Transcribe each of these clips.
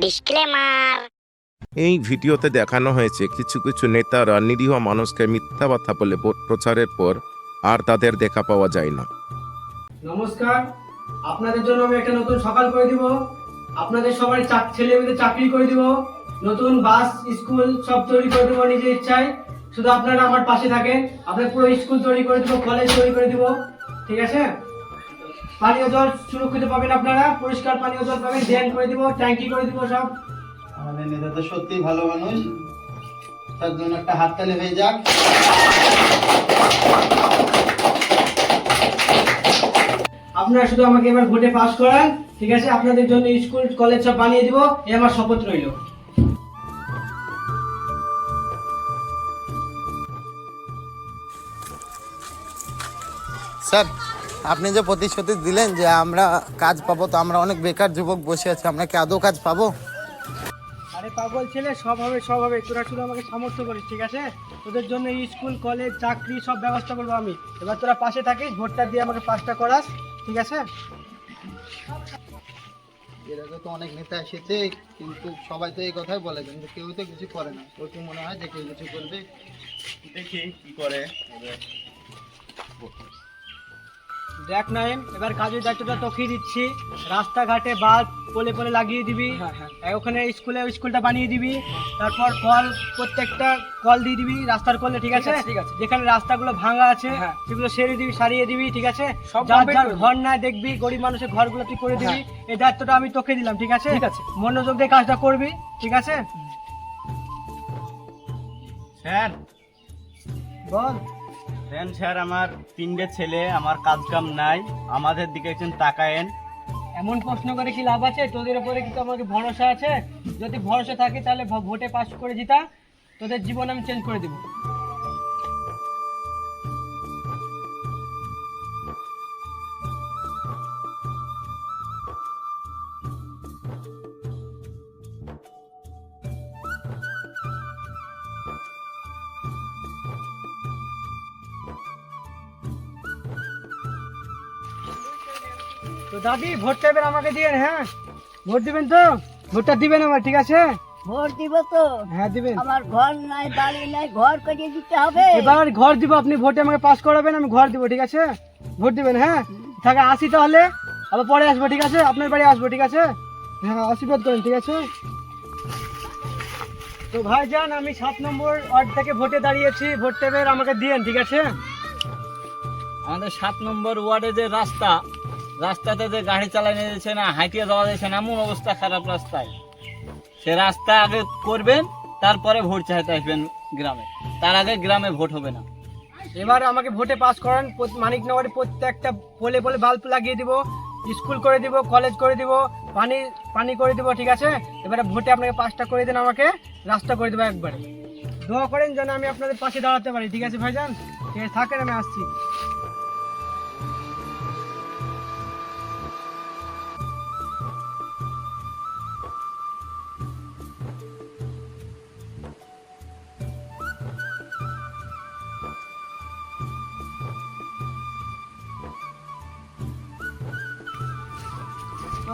Disclaimer. এই ভিডিওতে দেখানো হয়েছে কিছু কিছু নেতারা নিরীহ মানুষকে মিথ্যা কথা বলে ভোট প্রচারের পর আর তাদের দেখা পাওয়া যায় না। নমস্কার। আপনাদের জন্য আমি একটা নতুন সকাল করে দিব। আপনাদের সবার চাক- ছেলে মেয়েদের চাকরি করে দিব। নতুন বাস স্কুল সব তৈরি করে দেবো নিজের ইচ্ছায়। শুধু আপনারা আমার পাশে থাকেন। আপনার পুরো স্কুল তৈরি করে দিব কলেজ তৈরি করে দিব। ঠিক আছে? পানীয় জল সুরক্ষিত পাবেন আপনারা। পরিষ্কার পানীয় জল পাবেন ড্রেন করে দিব ট্যাঙ্কি করে দিব সব। আমাদের নেতা তো সত্যিই ভালো মানুষ। তার জন্য একটা হাততালি হয়ে যাক। আপনারা শুধু আমাকে এবার ভোটে পাস করান ঠিক আছে? আপনাদের জন্য স্কুল কলেজ সব বানিয়ে দিব এই আমার শপথ রইল। স্যার আপনি যে প্রতিশ্রুতি দিলেন যে আমরা কাজ পাবো তো আমরা অনেক বেকার যুবক বসে আছি আমরা কি আদৌ কাজ পাবো? আরে পাগল ছেলে সব হবে সব হবে। তোরা শুধু আমাকে সামর্থ্য করিস ঠিক আছে? তোদের জন্য স্কুল কলেজ চাকরি সব ব্যবস্থা করব আমি। এবার তোরা পাশে থাকিস ভোটটা দিয়ে আমাকে পাসটা করাস ঠিক আছে? এর আগে তো অনেক নেতা এসেছে কিন্তু সবাই তো এই কথাই বলে কিন্তু কেউ তো কিছু করে না। তোর কি মনে হয় যে কেউ কিছু করবে? দেখি কি করে। দেখ নাইম এবার কাজের দায়িত্বটা তোকে দিচ্ছি। রাস্তাঘাটে বাদ পোলে পোলে লাগিয়ে দিবি। ওখানে স্কুলে স্কুলটা বানিয়ে দিবি। তারপর কল প্রত্যেকটা কল দিয়ে দিবি রাস্তার কলে ঠিক আছে? ঠিক আছে। যেখানে রাস্তাগুলো ভাঙা আছে সেগুলো সেরে দিবি সারিয়ে দিবি ঠিক আছে? যার যার ঘর না দেখবি গরিব মানুষের ঘরগুলো তুই করে দিবি। এই দায়িত্বটা আমি তোকে দিলাম ঠিক আছে? ঠিক আছে। মনোযোগ দিয়ে কাজটা করবি ঠিক আছে? স্যার। বল। দেন স্যার, আমার তিনটে ছেলে, আমার কাজ কাম নাই। আমাদের দিকে একজন তাকায়েন। এমন প্রশ্ন করে কি লাভ আছে? তোদের উপরে কি আমাকে ভরসা আছে? যদি ভরসা থাকে, তাহলে ভোটে পাস করে জিতা। তোদের জীবন আমি চেঞ্জ করে দিব। তো দাদি ভোটটা এবার আমাকে দিবেন হ্যাঁ? ভোট দিবেন তো? ভোটটা দিবেন আমার ঠিক আছে? ভোট দিব তো। হ্যাঁ দিবেন। আমার ঘর নাই বাড়ি নাই ঘর করে দিতে হবে। এবার ঘর দিব আপনি ভোটে আমাকে পাস করাবেন আমি ঘর দিব ঠিক আছে? ভোট দিবেন হ্যাঁ? থাকে আসি তাহলে? আবার পরে আসব ঠিক আছে? আপনার বাড়ি আসব ঠিক আছে? হ্যাঁ আশীর্বাদ করেন ঠিক আছে? তো ভাই যান আমি সাত নম্বর ওয়ার্ড থেকে ভোটে দাঁড়িয়েছি ভোট এবার আমাকে দিয়েন ঠিক আছে? আমাদের সাত নম্বর ওয়ার্ডে যে রাস্তা রাস্তাতে যে গাড়ি চালানো যাচ্ছে না, হাঁটিয়ে যাওয়া যাচ্ছে না, এমন অবস্থা, খারাপ রাস্তায়। সে রাস্তা আগে করবেন, তারপরে ভোট চাইতে আসবেন গ্রামে। তার আগে গ্রামে ভোট হবে না। এবার আমাকে ভোটে পাস করান মানিকনগরে প্রত্যেকটা পোলে পোলে বাল্ব লাগিয়ে দিব, স্কুল করে দিব, কলেজ করে দিব, পানি পানি করে দিব, ঠিক আছে? এবারে ভোটে আপনাকে পাসটা করে দেন আমাকে, রাস্তা করে দেবো একবারে। দোয়া করেন যেন আমি আপনাদের পাশে দাঁড়াতে পারি, ঠিক আছে ভাইজান? ঠিক আছে, থাকেন, আমি আসছি।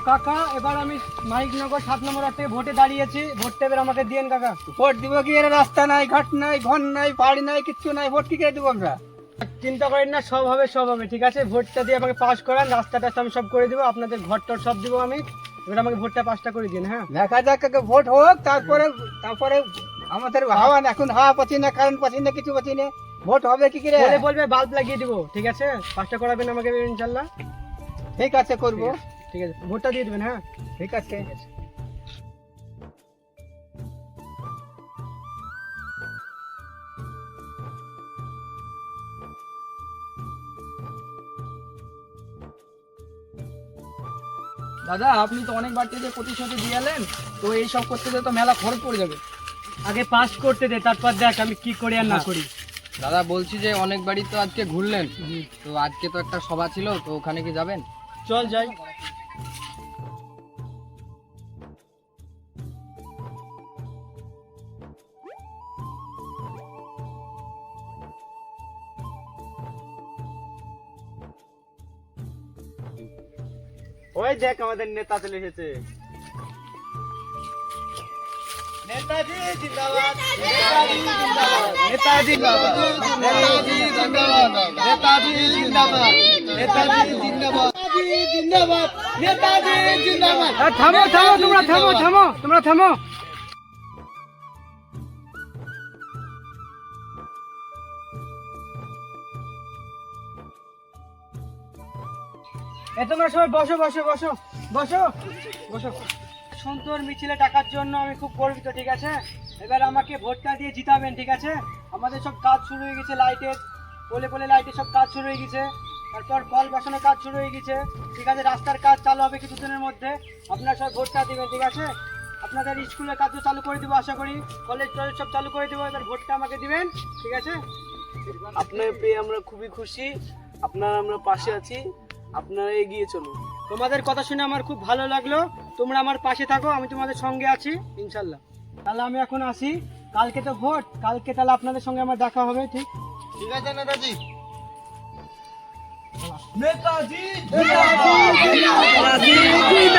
কাকা এবার আমি মানিকনগর সাত নম্বর থেকে ভোটে দাঁড়িয়েছি। ভোটটা এবার আমাকে দিয়েন কাকা। ভোট দিব কি? এর রাস্তা নাই ঘাট নাই ঘর নাই বাড়ি নাই কিচ্ছু নাই। ভোট কি করে দিব আমরা? চিন্তা করেন না সব হবে সব হবে ঠিক আছে? ভোটটা দিয়ে আমাকে পাস করান রাস্তাটা আমি সব করে দিব আপনাদের ঘর টর সব দিব আমি। এবার আমাকে ভোটটা পাসটা করে দিন হ্যাঁ? দেখা যাক আগে ভোট হোক তারপরে তারপরে আমাদের হাওয়া না, এখন হাওয়া পাচ্ছি না কারেন্ট পাচ্ছি না কিছু পাচ্ছি না ভোট হবে কি করে? বলবে বাল্ব লাগিয়ে দিব ঠিক আছে? পাঁচটা করাবেন আমাকে ইনশাল্লাহ। ঠিক আছে করব। ঠিক আছে ভোটটা দিয়ে দেবেন হ্যাঁ? ঠিক আছে। দাদা আপনি তো অনেক বাড়িতে প্রতিশ্রুতি দিয়ে এলেন তো এই সব করতে তো মেলা খরচ পড়ে যাবে। আগে পাস করতে দে তারপর দেখ আমি কি করি আর না করি। দাদা বলছি যে অনেক বাড়ি তো আজকে ঘুরলেন তো আজকে তো একটা সভা ছিল তো ওখানে কি যাবেন? চল যাই। ওই দেখ আমাদের নেতা চলে এসেছে। নেতাজি জিন্দাবাদ। নেতাজি জিন্দাবাদ। নেতাজি জিন্দাবাদ। নেতাজি জিন্দাবাদ। নেতাজি জিন্দাবাদ। নেতাজি থামো থামো তোমরা থামো থামো তোমরা থামো। এ তোমরা সবাই বসো বসো বসো বসো বসো। সুন্দর মিছিলে টাকার জন্য আমি খুব গর্বিত ঠিক আছে? এবার আমাকে ভোটটা দিয়ে জিতাবেন ঠিক আছে? আমাদের সব কাজ শুরু হয়ে গেছে লাইটের। বলে পোলে লাইটের সব কাজ শুরু হয়ে গেছে। তারপর কল বসানোর কাজ শুরু হয়ে গেছে। ঠিক আছে রাস্তার কাজ চালু হবে কিছুদিনের মধ্যে। আপনারা সব ভোটটা দিবেন ঠিক আছে? আপনাদের স্কুলের কাজও চালু করে দেবো আশা করি। কলেজ টলেজ সব চালু করে দেবো এবার ভোটটা আমাকে দিবেন ঠিক আছে? আপনার পেয়ে আমরা খুবই খুশি। আপনার আমরা পাশে আছি আপনারা এগিয়ে চলুন। তোমাদের কথা শুনে আমার খুব ভালো লাগল। তোমরা আমার পাশে থাকো আমি তোমাদের সঙ্গে আছি ইনশাল্লাহ। তাহলে আমি এখন আসি। কালকে তো ভোট কালকে তাহলে আপনাদের সঙ্গে আমার দেখা হবে ঠিক? ঠিক আছে নেতাজি রাকিবউদ্দিন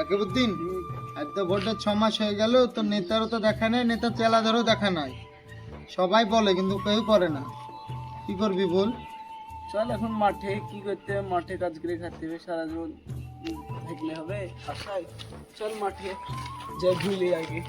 আজ এত ভোটে ছ মাস হয়ে গেল তো নেতারও তো দেখা নেই, নেতার চেলাদেরও দেখা নাই। সবাই বলে, কিন্তু কেউ করে না। কি করবি বল? চল এখন মাঠে, কি করতে হবে? মাঠে কাজ করে খাতে হবে সারা জীবন থাকলে হবে, আশায়। চল মাঠে, যাই ভুলে আগে।